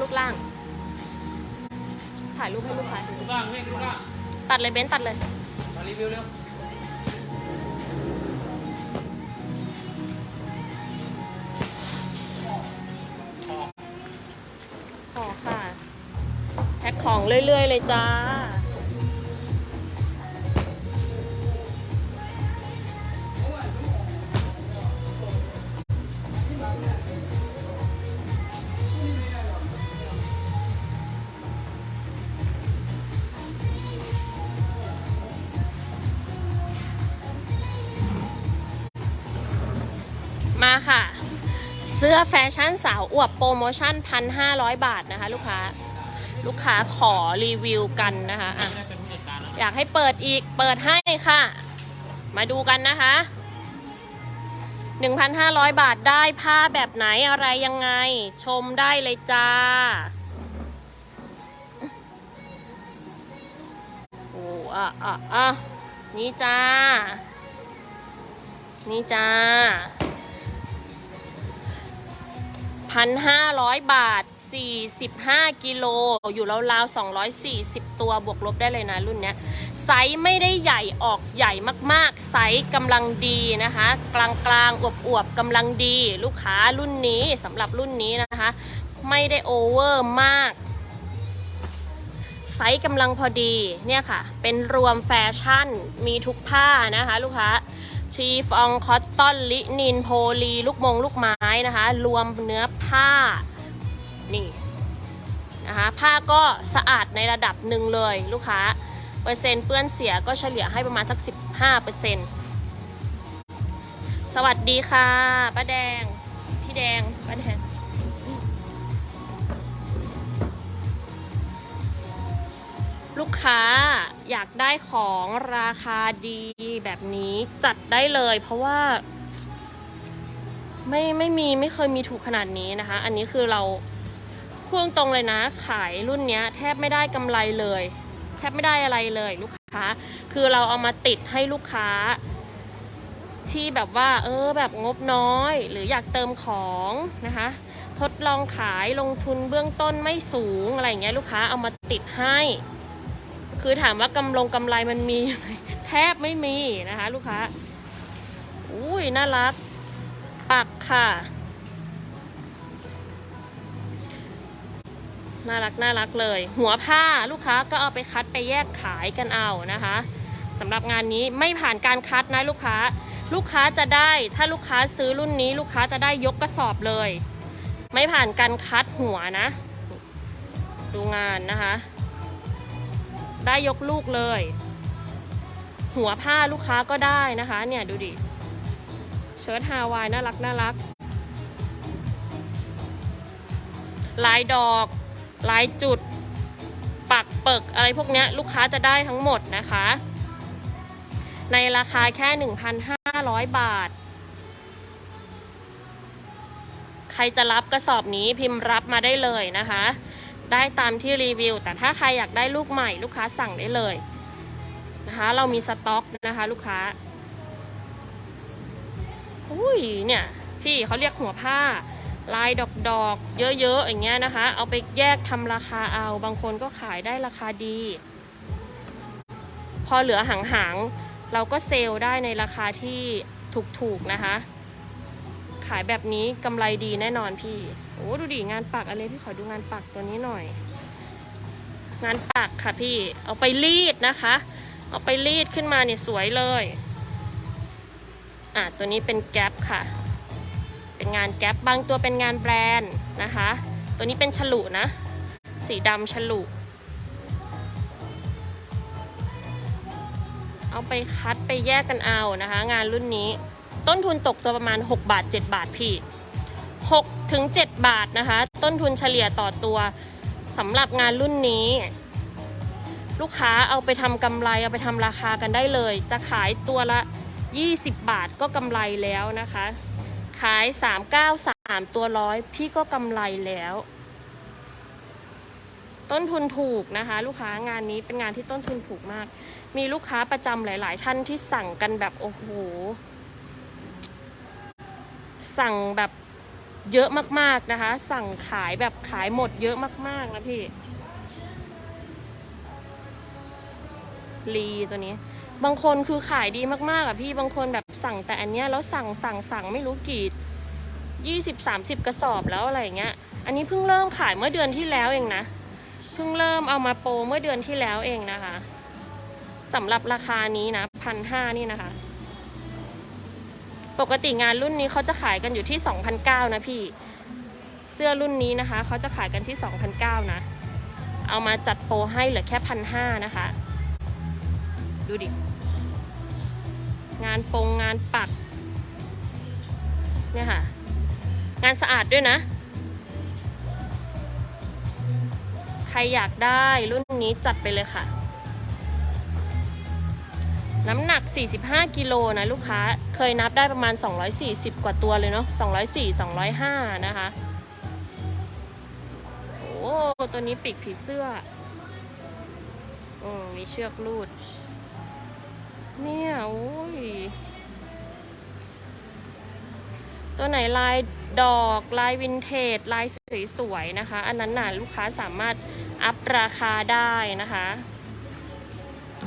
รูปร่าง ถ่ายรูปให้ลูกค้าดูลูกล่างเฮ้ยลูกล่างตัดเลยเบนซ์ตัดเลย มารีวิวเร็วขอค่ะ แพ็คของเรื่อยๆเลยจ้ามา เสื้อแฟชั่นสาวอวบโปรโมชั่น 1,500 บาทนะคะ ลูกค้า ลูกค้าขอรีวิวกันนะคะอะไม่ได้เป็นผู้จัดการนะอยากให้เปิดอีกเปิดให้ค่ะ มาดูกันนะคะ 1,500 บาทได้ผ้าแบบไหนอะไรยังไง ชมได้เลยจ้าโอ้อะอะอะนี่จ้า นี่จ้า พันห้าร้อยบาท 45 กิโล อยู่ราวๆ240 ตัวบวกลบได้เลยนะรุ่นเนี้ย ไซส์ไม่ได้ใหญ่ออกใหญ่มากๆ ไซส์กำลังดีนะคะ กลางๆ อวบๆกำลังดี ลูกค้ารุ่นนี้สำหรับรุ่นนี้นะคะ ไม่ได้โอเวอร์มาก ไซส์กำลังพอดีเนี่ยค่ะ เป็นรวมแฟชั่นมีทุกผ้านะคะ ลูกค้า ชีฟองคอตตอนลินินโพลี ลูกมงลูกไม้นะคะ รวมเนื้อผ้า นี่นะคะ ผ้าก็สะอาดในระดับหนึ่งเลยลูกค้า เปอร์เซ็นต์เปื้อนเสียก็เฉลี่ยให้ประมาณสัก 15เปอร์เซ็นต์สวัสดีค่ะป้าแดง พี่แดงป้าแดง ลูกค้าอยากได้ของราคาดีแบบนี้จัดได้เลย เพราะว่า ไม่ไม่มีไม่เคยมีถูกขนาดนี้นะคะ อันนี้คือเราพูดตรงเลยนะ ขายรุ่นเนี้ยแทบไม่ได้กำไรเลย แทบไม่ได้อะไรเลยลูกค้า คือเราเอามาติดให้ลูกค้า ที่แบบว่า เออ แบบงบน้อย หรืออยากเติมของนะคะทดลองขายลงทุนเบื้องต้นไม่สูงอะไรเงี้ยลูกค้าเอามาติดให้ คือถามว่ากำลงกำไรมันมีไหมแทบไม่มีนะคะ ลูกค้า อุ้ยน่ารัก ปักค่ะ น่ารักน่ารักเลย หัวผ้าลูกค้าก็เอาไปคัดไปแยกขายกันเอานะคะสำหรับงานนี้ไม่ผ่านการคัดนะลูกค้า ลูกค้าจะได้ถ้าลูกค้าซื้อรุ่นนี้ ลูกค้าจะได้ยกกระสอบเลย ไม่ผ่านการคัดหัวนะ ดูงานนะคะ ได้ยกลูกเลยหัวผ้าลูกค้าก็ได้นะคะ เนี่ยดูดิเชิ้ตฮาวายน่ารักน่ารัก ลายดอก ลายจุด ปักเปิกอะไรพวกนี้ลูกค้าจะได้ทั้งหมดนะคะ ในราคาแค่ 1,500 บาท ใครจะรับกระสอบนี้พิมพ์รับมาได้เลยนะคะ ได้ตามที่รีวิว แต่ถ้าใครอยากได้ลูกใหม่ลูกค้าสั่งได้เลยนะคะเรามีสต็อกนะคะลูกค้าอุ้ยเนี่ยพี่เขาเรียกหัวผ้าลายดอกดอกๆเยอะๆอย่างเงี้ยนะคะ เอาไปแยกทำราคาเอา บางคนก็ขายได้ราคาดี พอเหลือหางๆเราก็เซลล์ได้ในราคาที่ถูกๆนะคะ ขายแบบนี้กำไรดีแน่นอนพี่ โอ้ดูดิงานปักอะไรพี่ขอดูงานปักตัวนี้หน่อย งานปักค่ะพี่ เอาไปรีดนะคะ เอาไปรีดขึ้นมาเนี่ยสวยเลย อะตัวนี้เป็นแก๊ปค่ะ เป็นงานแก๊ปบางตัวเป็นงานแบรนด์นะคะ ตัวนี้เป็นฉลุนะ สีดำฉลุเอาไปคัดไปแยกกันเอานะคะ งานรุ่นนี้ ต้นทุนตกตัวประมาณ 6 บาท 7 บาทพี่ 6ถึง7บาทนะคะ ต้นทุนเฉลี่ยต่อตัวสำหรับงานรุ่นนี้ ลูกค้าเอาไปทำกำไรเอาไปทำราคากันได้เลย จะขายตัวละ 20 บาทก็กำไรแล้วนะคะ ขาย 393 ตัวร้อยพี่ก็กำไรแล้ว ต้นทุนถูกนะคะ ลูกค้างานนี้เป็นงานที่ต้นทุนถูกมาก มีลูกค้าประจำหลาย ๆ ท่านที่สั่งกันแบบโอ้โหสั่งแบบ เยอะมากๆนะคะ สั่งขายแบบขายหมดเยอะมากๆนะพี่ลีตัวนี้ บางคนคือขายดีมากๆอะพี่บางคนแบบสั่งแต่อันเนี้ยแล้วสั่งสั่งสั่งไม่รู้กี่ยี่สิบสามสิบกระสอบแล้วอะไรเงี้ย อันนี้เพิ่งเริ่มขายเมื่อเดือนที่แล้วเองนะเพิ่งเริ่มเอามาโปรเมื่อเดือนที่แล้วเองนะคะสำหรับราคานี้นะพันห้านี่นะคะ ปกติงานรุ่นนี้เขาจะขายกันอยู่ที่2,009นะพี่ เสื้อรุ่นนี้นะคะเขาจะขายกันที่2,009นะ เอามาจัดโปรให้เหลือแค่พันห้านะคะ ดูดิ งานปงงานปัก เนี่ยค่ะ งานสะอาดด้วยนะ ใครอยากได้รุ่นนี้จัดไปเลยค่ะ น้ำหนัก 45 กิโลนะลูกค้า เคยนับได้ประมาณ 240 กว่าตัวเลยเนาะ204 205 นะคะ โอ้ตัวนี้ปีกผีเสื้ออืมมีเชือกรูด เนี่ยโอ้ย ตัวไหนลายดอกลายวินเทจ ลายสวยๆนะคะ อันนั้นน่ะลูกค้าสามารถอัพราคาได้นะคะ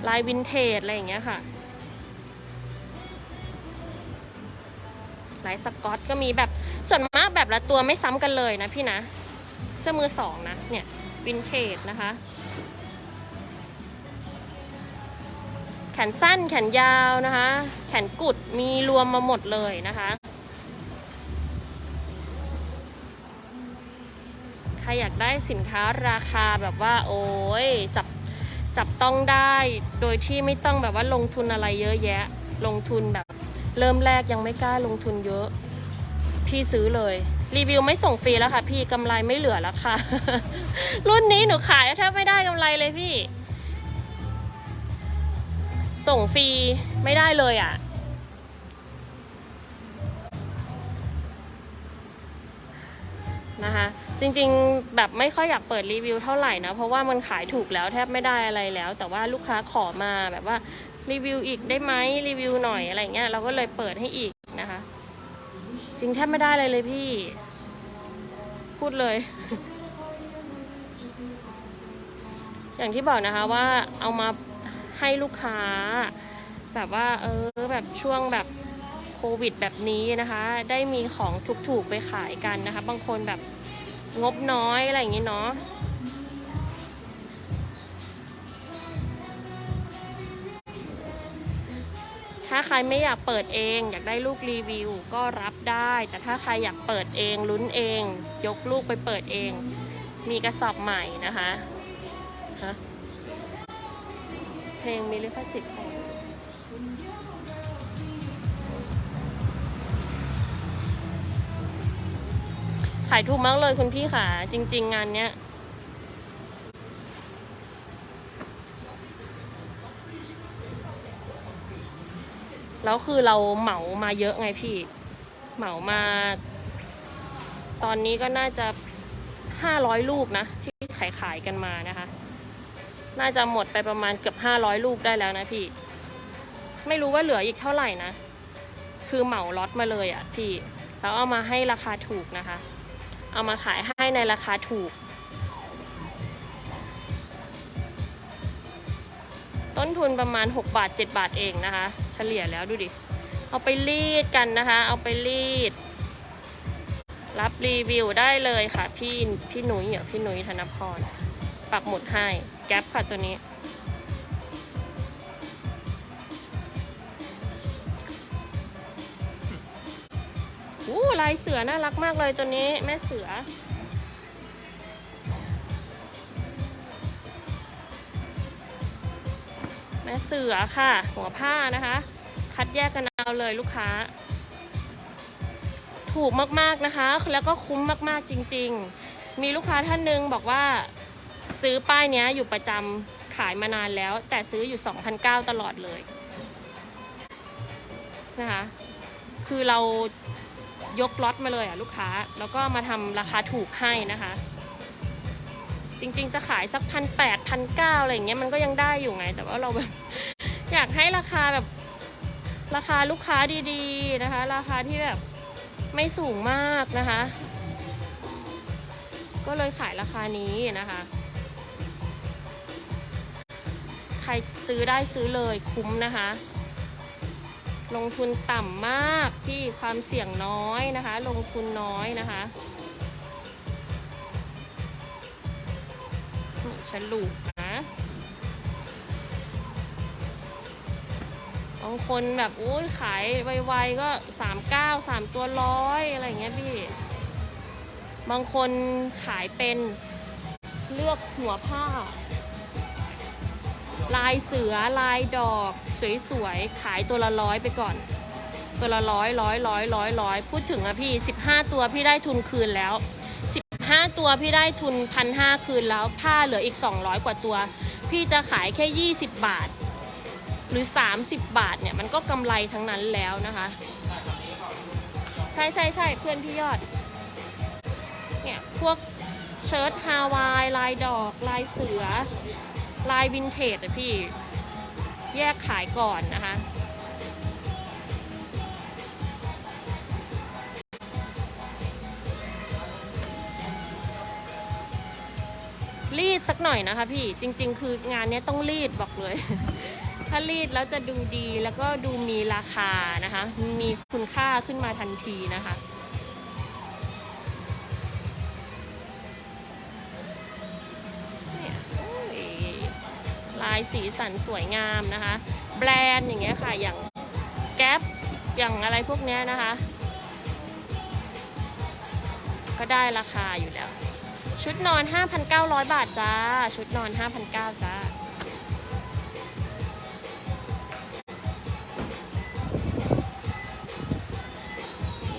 ลายวินเทจอะไรอย่างเงี้ยค่ะ ลายสกอตก็มีแบบส่วนมากแบบละตัวไม่ซ้ำกันเลยนะพี่นะ เสื้อมือสองนะเนี่ยวินเทจนะคะ แขนสั้นแขนยาวนะคะ แขนกุดมีรวมมาหมดเลยนะคะใครอยากได้สินค้าราคาแบบว่า โอ้ยจับ จับต้องได้โดยที่ไม่ต้องแบบว่าลงทุนอะไรเยอะแยะ ลงทุนแบบ เริ่มแรกยังไม่กล้าลงทุนเยอะ พี่ซื้อเลย รีวิวไม่ส่งฟรีแล้วค่ะ พี่กำไรไม่เหลือแล้วค่ะ รุ่นนี้หนูขายแทบไม่ได้กำไรเลยพี่ ส่งฟรีไม่ได้เลยอะ่ะนะคะ จริงๆ แบบไม่ค่อยอยากเปิดรีวิวเท่าไหร่นะ เพราะว่ามันขายถูกแล้วแทบไม่ได้อะไรแล้ว แต่ว่าลูกค้าขอมาแบบว่ารีวิวอีกได้ไหมรีวิวหน่อยอะไรเงี้ยเราก็เลยเปิดให้อีกนะคะ จริงแทบไม่ได้เลยเลยพี่ พูดเลย อย่างที่บอกนะคะว่าเอามาให้ลูกค้า แบบว่า เออแบบช่วงแบบโควิดแบบนี้นะคะ ได้มีของถูกๆไปขายกันนะคะ บางคนแบบ งบน้อยอะไรอย่างนี้เนาะถ้าใครไม่อยากเปิดเอง อยากได้ลูกรีวิวก็รับได้ แต่ถ้าใครอยากเปิดเองลุ้นเอง ยกลูกไปเปิดเอง มีกระสอบใหม่นะคะฮะเพลงมีลิขสิทธิ์ายถูกมากเลยคุณพี่ค่ะ จริง ๆ งานเนี้ยแล้วคือเราเหมามาเยอะไงพี่ เหมามา ตอนนี้ก็น่าจะห้าร้อยลูกนะ ที่ขายขายกันมานะคะ น่าจะหมดไปประมาณเกือบห้าร้อยลูกได้แล้วนะพี่ ไม่รู้ว่าเหลืออีกเท่าไหร่นะ คือเหมาล็อตมาเลยอะ่ะพี่ แล้วเอามาให้ราคาถูกนะคะ เอามาขายให้ในราคาถูก ต้นทุนประมาณ 6 บาท 7 บาทเองนะคะ เฉลี่ยแล้วดูดิ เอาไปรีดกันนะคะ เอาไปรีด รับรีวิวได้เลยค่ะ พี่พี่หนุ่ยเหรอพี่หนุ่ยธนพรปักหมุดให้ แก๊ปค่ะตัวนี้ อู้ลายเสือน่ารักมากเลยตัวนี้แม่เสือ แม่เสือค่ะ หัวผ้านะคะ คัดแยกกันเอาเลยลูกค้า ถูกมากๆนะคะ แล้วก็คุ้มมากๆจริง ๆ มีลูกค้าท่านหนึ่งบอกว่าซื้อป้ายนี้อยู่ประจำขายมานานแล้ว แต่ซื้ออยู่ 2,009ตลอดเลยนะคะ คือเรา ยกล็อตมาเลยอะลูกค้า แล้วก็มาทำราคาถูกให้นะคะ จริงๆจะขายสักพันแปดพันเก้าอะไรอย่างเงี้ยมันก็ยังได้อยู่ไง แต่ว่าเราแบบ อยากให้ราคาแบบราคาลูกค้าดีๆนะคะ ราคาที่แบบไม่สูงมากนะคะ ก็เลยขายราคานี้นะคะ ใครซื้อได้ซื้อเลยคุ้มนะคะ ลงทุนต่ำมากที่ความเสี่ยงน้อยนะคะ ลงทุนน้อยนะคะฉลุนะบางคนแบบอุ้ยขายไวๆก็39 3ตัวร้อยอะไรเงี้ยพี่บางคนขายเป็นเลือกหัวผ้า ลายเสือลายดอก สวยๆ ขายตัวละร้อยไปก่อน ตัวละร้อยร้อยร้อยร้อยร้อยพูดถึงอะพี่ 15 ตัวพี่ได้ทุนคืนแล้ว 15 ตัวพี่ได้ทุนพันห้าคืนแล้วผ้าเหลืออีก 200 กว่าตัว พี่จะขายแค่ 20 บาท หรือ 30 บาทเนี่ยมันก็กำไรทั้งนั้นแล้วนะคะ ใช่ใช่ใช่เพื่อนพี่ยอดเนี่ยพวกเชิ้ตฮาวาย ลายดอก ลายเสือ ลายวินเทจอะพี่ แยกขายก่อนนะคะ รีดสักหน่อยนะคะพี่ จริง ๆ คืองานเนี้ยต้องรีดบอกเลย ถ้ารีดแล้วจะดูดีแล้วก็ดูมีราคานะคะ มีคุณค่าขึ้นมาทันทีนะคะายสีสันสวยงามนะคะ แบรนด์อย่างเงี้ยค่ะ อย่างแก๊ปอย่างอะไรพวกเนี้ยนะคะ ก็ได้ราคาอยู่แล้ว ชุดนอน 5,900 บาทจ้า ชุดนอน 5,900 จ้า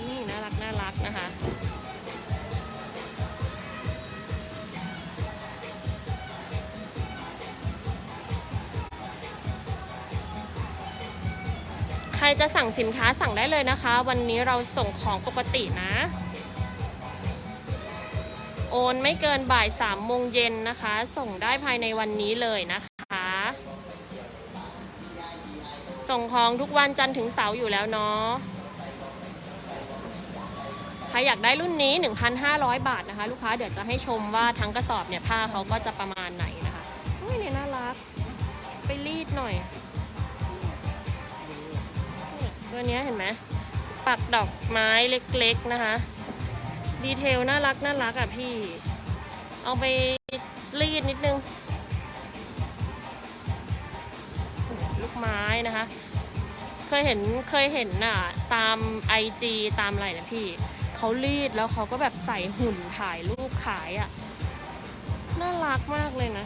นี่น่ารักน่ารักนะคะ รจะสั่งสินค้าสั่งได้เลยนะคะ วันนี้เราส่งของปกตินะ โอนไม่เกินบ่ายสามโมงเย็นนะคะ ส่งได้ภายในวันนี้เลยนะคะ ส่งของทุกวันจันทร์ถึงเสาร์อยู่แล้วเนาะใครอยากได้รุ่นนี้ 1,500 บาทนะคะ ลูกค้าเดี๋ยวจะให้ชมว่าทั้งกระสอบเนี่ยผ้าเขาก็จะประมาณไหนนะคะอุ้ยเนี่ยน่ารัก ไปรีดหน่อยเนี่ย ตัวนี้เห็นไหมปักดอกไม้เล็กๆนะคะ ดีเทลน่ารักน่ารักอะพี่ เอาไปรีดนิดนึง ลูกไม้นะคะ เคยเห็นเคยเห็นน่ะ ตามไอจีตามอะไรนะพี่เขารีดแล้วเขาก็แบบใส่หุ่นถ่ายรูปขายอะ น่ารักมากเลยนะ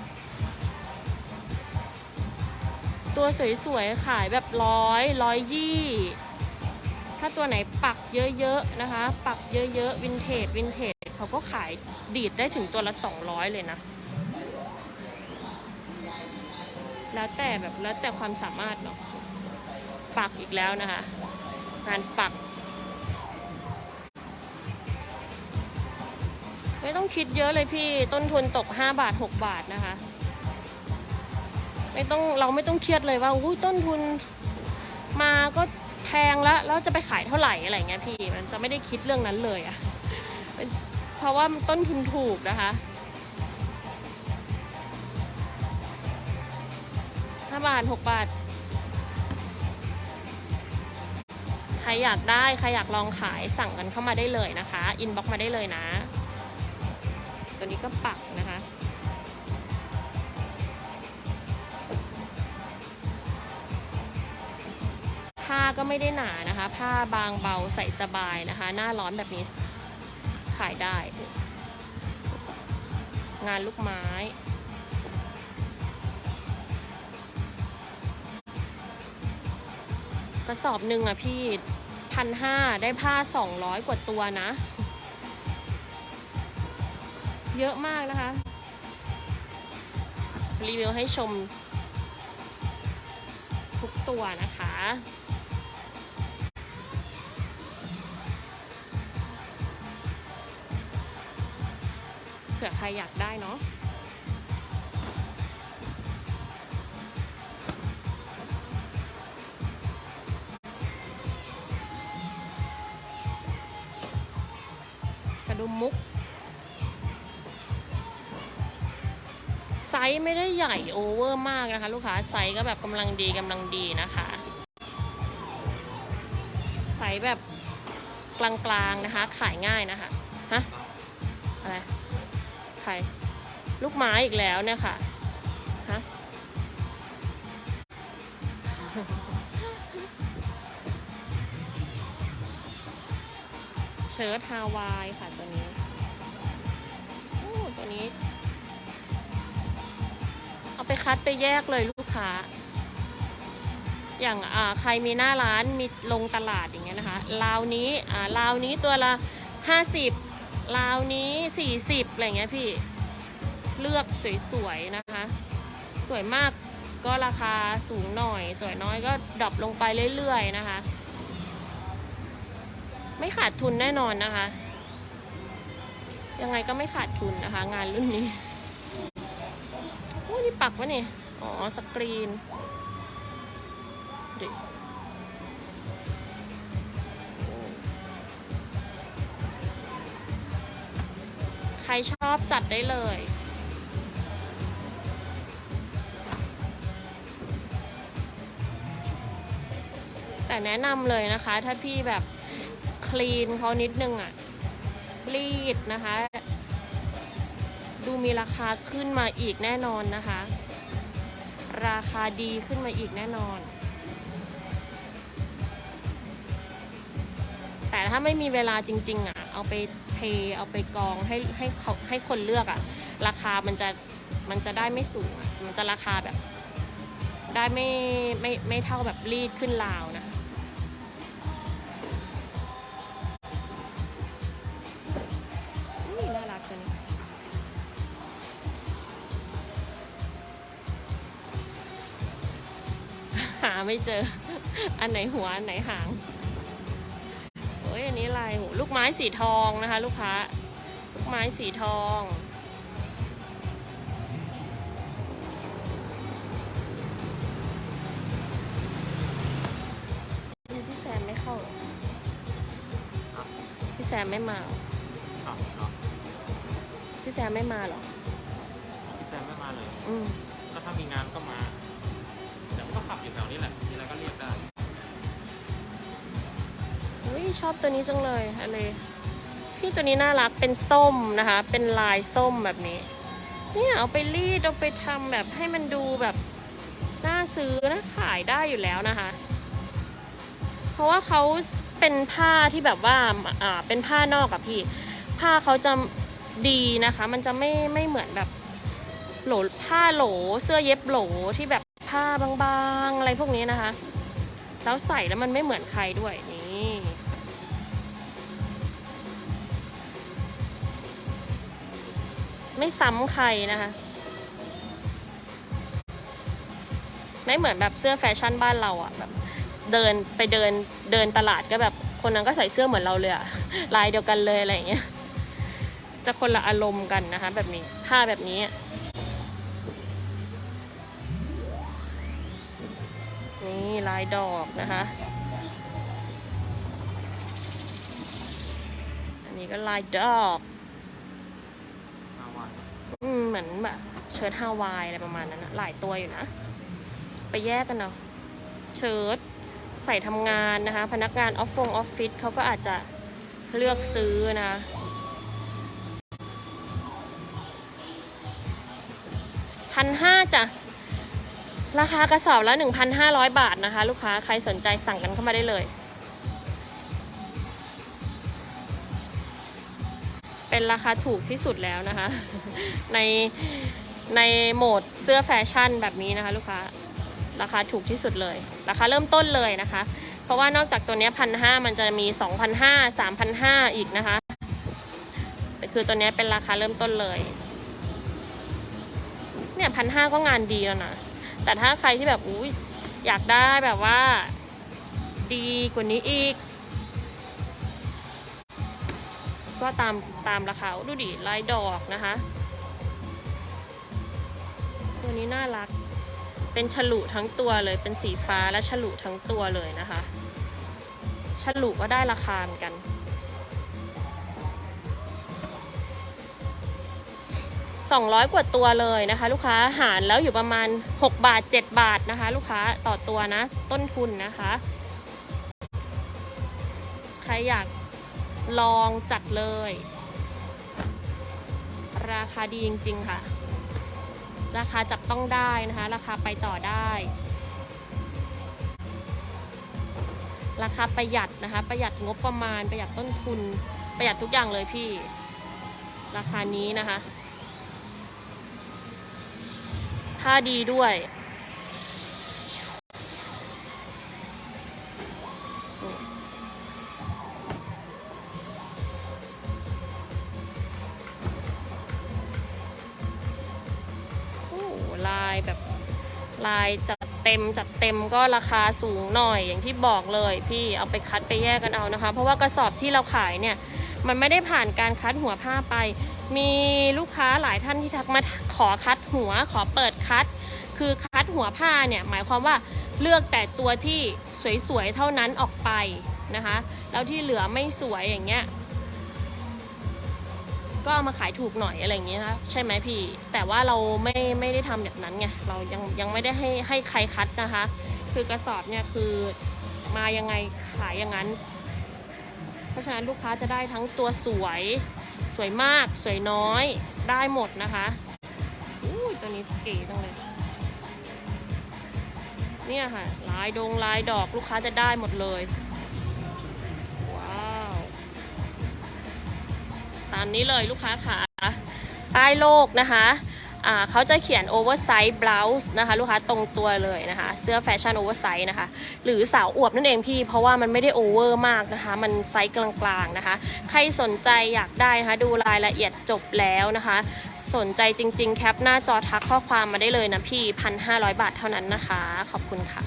ตัวสวยๆ ขายแบบร้อยร้อยยี่ ถ้าตัวไหนปักเยอะๆนะคะ ปักเยอะๆ วินเทจวินเทจเขาก็ขายดีดได้ถึงตัวละ 200 เลยนะ แล้วแต่แบบแล้วแต่ความสามารถเนาะปักอีกแล้วนะคะ งานปัก ไม่ต้องคิดเยอะเลยพี่ต้นทุนตก 5 บาท 6 บาทนะคะ ไม่ต้องเราไม่ต้องเครียดเลยว่าอุ้ยต้นทุนมาก็แพงแล้วแล้วจะไปขายเท่าไหร่อะไรเงี้ยพี่มันจะไม่ได้คิดเรื่องนั้นเลยอะเพราะว่าต้นทุนถูกนะคะห้าบาทหกบาท ใครอยากได้ ใครอยากลองขายสั่งกันเข้ามาได้เลยนะคะ อินบ็อกมาได้เลยนะ ตัวนี้ก็ปักนะคะ ก็ไม่ได้หนานะคะ ผ้าบางเบาใส่สบายนะคะ หน้าร้อนแบบนี้ขายได้ งานลูกไม้กระสอบหนึ่งอะพี่พันห้าได้ผ้าสองร้อยกว่าตัวนะ เยอะมากนะคะ รีวิวให้ชมทุกตัวนะคะ ผื่อใครอยากได้เนาะกระดุมมุก ไซส์ไม่ได้ใหญ่โอเวอร์มากนะคะ ลูกค้าไซส์ก็แบบกำลังดีกำลังดีนะคะไซส์แบบกลางๆนะคะ ขายง่ายนะคะฮะ ลูกไม้อีกแล้วเนี่ยค่ะฮะเชิ้ตฮาวายค่ะตัวนี้โอ้ตัวนี้ เอาไปคัดไปแยกเลยลูกค้า อย่างอ่าใครมีหน้าร้านมีลงตลาดอย่างเงี้ยนะคะราวนี้อ่าราวนี้ตัวละ50ราวนี้40อะไรเงี้ยพี่ เลือกสวยๆนะคะ สวยมากก็ราคาสูงหน่อย สวยน้อยก็ดรอปลงไปเรื่อยๆนะคะ ไม่ขาดทุนแน่นอนนะคะ ยังไงก็ไม่ขาดทุนนะคะ งานรุ่นนี้โอ้นี่ปักวะนี่ อ๋อ สกรีนดิใครชอบจัดได้เลย แต่แนะนำเลยนะคะ ถ้าพี่แบบคลีนเขานิดนึงอะรีดนะคะ ดูมีราคาขึ้นมาอีกแน่นอนนะคะ ราคาดีขึ้นมาอีกแน่นอน แต่ถ้าไม่มีเวลาจริง ๆอะเอาไปเทเอาไปกองให้ให้เขาให้คนเลือกอะราคามันจะมันจะได้ไม่สูงอะมันจะราคาแบบได้ไม่ไม่ไม่เท่าแบบรีดขึ้นราวนะคะ ไม่เจอ อันไหนหัว อันไหนหางโอ้ยอันนี้ลายโหลูกไม้สีทองนะคะ ลูกค้า ลูกไม้สีทองนี่พี่แซมไม่เข้าเหรอพี่แซมไม่มาเหรอขับเนาะพี่แซมไม่มาเหรอแต่ไม่มาเลย อืมก็ถ้ามี ชอบตัวนี้จังเลยอะไรพี่ตัวนี้น่ารักเป็นส้มนะคะ เป็นลายส้มแบบนี้ เนี่ยเอาไปรีดเอาไปทำแบบให้มันดูแบบน่าซื้อนะขายได้อยู่แล้วนะคะ เพราะว่าเขาเป็นผ้าที่แบบว่าอ่าเป็นผ้านอกอะพี่ ผ้าเขาจะดีนะคะ มันจะไม่ไม่เหมือนแบบโหลผ้าโหลเสื้อเย็บโหลที่แบบผ้าบางๆ อะไรพวกนี้นะคะ แล้วใส่แล้วมันไม่เหมือนใครด้วยนี่ ไม่ซ้ำใครนะคะ ไม่เหมือนแบบเสื้อแฟชั่นบ้านเราอะแบบเดินไปเดินเดินตลาดก็แบบคนนั้นก็ใส่เสื้อเหมือนเราเลยอะลายเดียวกันเลยอะไรอย่างเงี้ย จะคนละอารมณ์กันนะคะ แบบนี้ผ้าแบบนี้นี่ลายดอกนะคะ อันนี้ก็ลายดอก เหมือนแบบเชิ้ตฮาวายอะไรประมาณนั้นนะหลายตัวอยู่นะ ไปแยกกันเนาะเชิ้ตใส่ทำงานนะคะ พนักงานออฟฟงออฟฟิศเขาก็อาจจะเลือกซื้อนะพันห้าจ้ะราคากระสอบละ 1,500 บาทนะคะ ลูกค้าใครสนใจสั่งกันเข้ามาได้เลย เป็นราคาถูกที่สุดแล้วนะคะ ในในโหมดเสื้อแฟชั่นแบบนี้นะคะลูกค้าราคาถูกที่สุดเลย ราคาเริ่มต้นเลยนะคะ เพราะว่านอกจากตัวนี้พันห้ามันจะมีสองพันห้าสามพันห้าอีกนะคะแต่คือตัวนี้เป็นราคาเริ่มต้นเลย เนี่ยพันห้าก็งานดีแล้วนะ แต่ถ้าใครที่แบบอุ้ยอยากได้แบบว่า ดีกว่านี้อีก ก็ตามตามราคาดูดิลายดอกนะคะ ตัวนี้น่ารัก เป็นฉลุทั้งตัวเลย เป็นสีฟ้าและฉลุทั้งตัวเลยนะคะ ฉลุก็ได้ราคาเหมือนกัน200 กว่าตัวเลยนะคะ ลูกค้าหารแล้วอยู่ประมาณ 6 บาท 7 บาทนะคะ ลูกค้าต่อตัวนะ ต้นทุนนะคะ ใครอยาก ลองจัดเลย ราคาดีจริง ๆ ค่ะ ราคาจับต้องได้นะคะ ราคาไปต่อได้ ราคาประหยัดนะคะ ประหยัดงบประมาณ ประหยัดต้นทุน ประหยัดทุกอย่างเลยพี่ ราคานี้นะคะ ผ้าดีด้วยายแบบลายจัดเต็มจัดเต็มก็ราคาสูงหน่อยอย่างที่บอกเลยพี่เอาไปคัดไปแยกกันเอานะคะ เพราะว่ากระสอบที่เราขายเนี่ยมันไม่ได้ผ่านการคัดหัวผ้าไป มีลูกค้าหลายท่านที่ทักมาขอคัดหัวขอเปิดคัด คือคัดหัวผ้าเนี่ยหมายความว่าเลือกแต่ตัวที่สวยๆเท่านั้นออกไปนะคะ แล้วที่เหลือไม่สวยอย่างเงี้ย ก็เอามาขายถูกหน่อยอะไรอย่างเงี้ยนะคะใช่ไหมพี่ แต่ว่าเราไม่ไม่ได้ทำแบบนั้นไงเรายังยังไม่ได้ให้ให้ใครคัดนะคะ คือกระสอบเนี่ยคือมายังไงขายอย่างนั้น เพราะฉะนั้นลูกค้าจะได้ทั้งตัวสวยสวยมากสวยน้อยได้หมดนะคะอุ้ยตัวนี้เก๋จังเลยเนี่ยค่ะลายดงลายดอกลูกค้าจะได้หมดเลยามนี้เลยลูกค้าค่ะใต้โลกนะคะเขาจะเขียน oversize blouse นะคะลูกค้าตรงตัวเลยนะคะ เสื้อแฟชั่น oversize นะคะ หรือสาวอวบนั่นเองพี่ เพราะว่ามันไม่ได้โอเวอร์มากนะคะ มันไซส์กลางๆนะคะ ใครสนใจอยากได้นะคะ ดูรายละเอียดจบแล้วนะคะ สนใจจริงๆ แคปหน้าจอทักข้อความมาได้เลยนะพี่ 1,500 บาทเท่านั้นนะคะ ขอบคุณค่ะ